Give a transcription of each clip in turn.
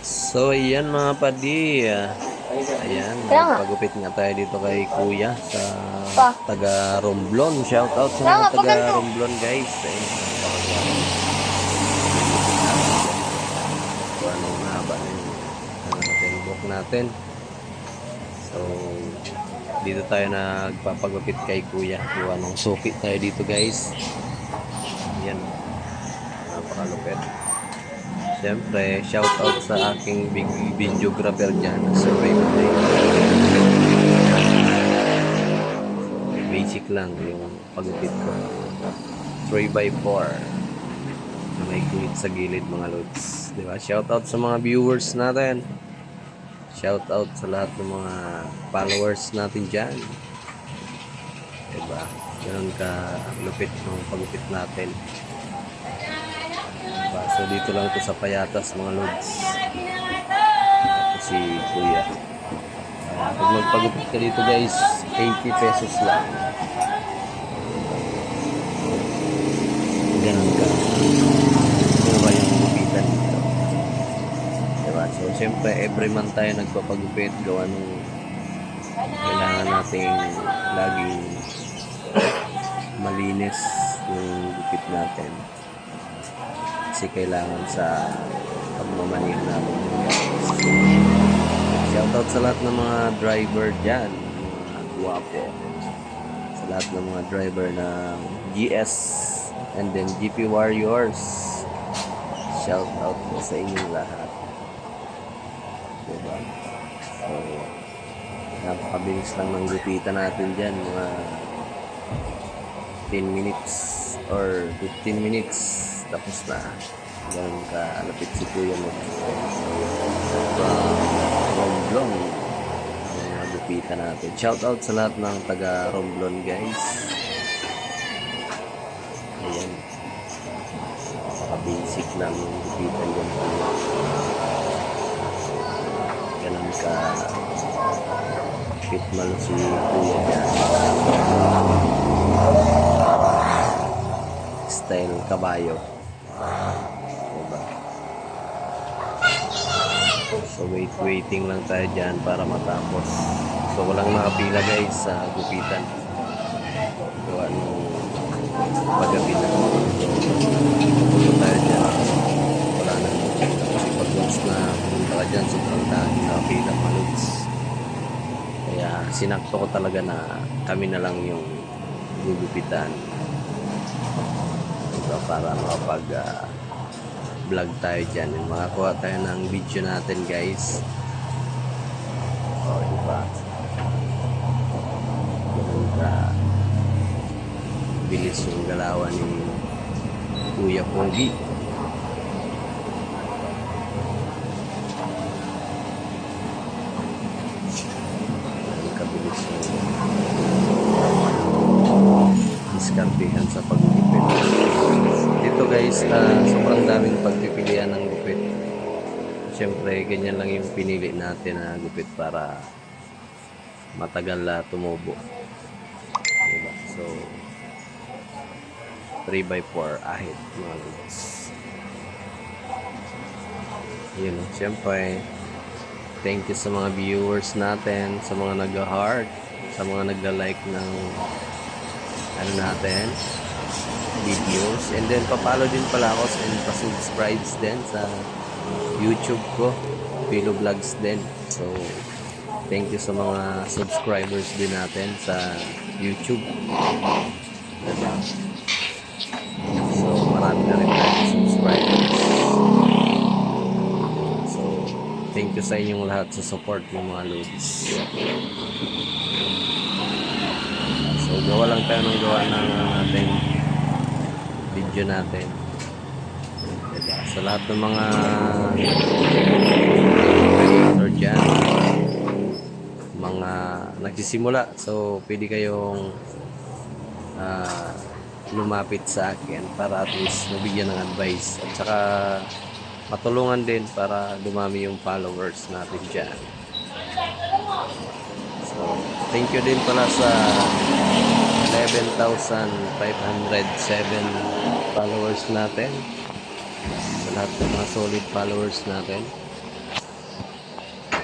So, ayan mga padi. ah, Ayan, nga. pagupit nga tayo dito kay Kuya sa taga Romblon. Shout out sa mga nga, taga. Romblon guys. Ayun, kung anong haba ng ano natin, book natin. So, dito tayo nagpapagupit kay Kuya. Kung anong suki tayo dito guys. Ayan. Napakalupit. Siyempre, shout out sa aking big videographer dyan, Sir Ray Matay. So, basic lang yung pagupit ko. 3x4 na may guhit sa gilid mga lods. Di ba? Shout out sa mga viewers natin. Shout out sa lahat ng mga followers natin dyan. Di ba? Ganun ka lupit ng pagupit natin. So dito lang ito sa Payatas mga lods. Ito si Kuya. Ah, pag magpagupit ka dito guys, 80 pesos lang. Ganun ka. Ito ba yung gupitan dito? Diba? So siyempre every month tayo nagpapagupit gawa nung kailangan nating laging malinis yung gupit natin kasi kailangan sa pagmamaneho natin. Shoutout sa lahat ng mga driver dyan, mga guwapo. Sa lahat ng mga driver ng GS and then GP Warriors. Shoutout po sa inyong lahat. Diba? So, napakabilis lang ng gupitan natin dyan, mga 10 minutes or 15 minutes tapos na. Ganun ka lapit si kuya mo. From Romblon. Ang mga gupitan natin. Shout out sa lahat ng taga Romblon guys. Ayan. Napaka basic yung gupitan dyan ganun ka fit malo si kuya dyan style kabayo. So wait, waiting lang tayo dyan para matapos. So walang nakapila guys sa gupitan. Gawa nung paggabi na. So tayo dyan. Wala na. Kasi pag once na pumunta ka dyan, sobrang dami nakapila maluts. Kaya sinakto ko talaga na kami na lang yung gugupitan diba, para makapag ah, vlog tayo dyan. And makakuha tayo ng video natin guys. O diba ganun bilis yung galawan ni Kuya Pogi ganun kabilis yung diskartehan sa pagpipili. Dito guys, sobrang daming pagpipilian ng gupit. Siyempre, ganyan lang yung pinili natin na gupit para matagal na tumubo. Diba? So, 3x4 ahit mga lods. Yun, siyempre, thank you sa mga viewers natin, sa mga nag-heart, sa mga nagla-like ng ano natin videos. And then papalo din pala ako and pa-subscribe din sa YouTube ko Pilo Vlogs din. So thank you sa mga subscribers din natin sa YouTube. So marami na rin tayong subscribers. So thank you sa inyong lahat sa support ng mga loads So, gawa lang tayo ng gawa ng ating video natin. Diba? Sa lahat ng mga creator dyan, mga nagsisimula. So, pwede kayong ah, lumapit sa akin para at least mabigyan ng advice. At saka matulungan din para dumami yung followers natin dyan. So, thank you din pala sa 11,507 followers natin. Sa lahat ng mga solid followers natin.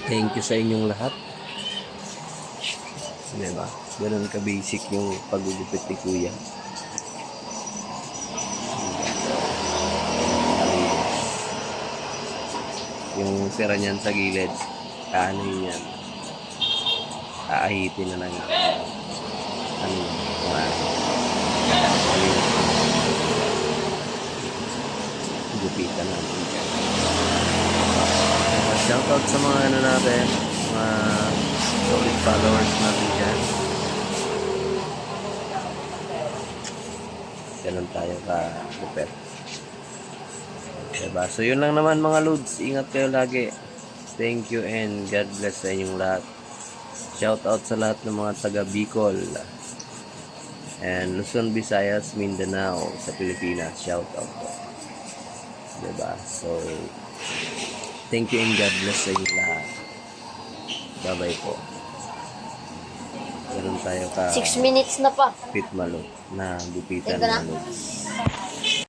Thank you sa inyong lahat. Diba? Ganun ka-basic yung pagugupit ni Kuya. Yung sira niyan sa gilid, kaanoy yan. Aahitin na lang. Ano yun? Malinis. Gupitan natin. Uh, shoutout sa mga ano natin, mga solid followers natin dyan. Ganun tayo ka gupit. Diba? So yun lang naman mga lods. Ingat kayo lagi. Thank you and God bless sa inyong lahat. Shout out sa lahat ng mga taga Bicol and Luzon, Visayas, Mindanao sa Pilipinas. Shout out po. Diba? So thank you and God bless sa inyong lahat. Bye-bye po. Ganun tayo ka 6 minutes na pa. fit malo na gupitan Teka na. lods.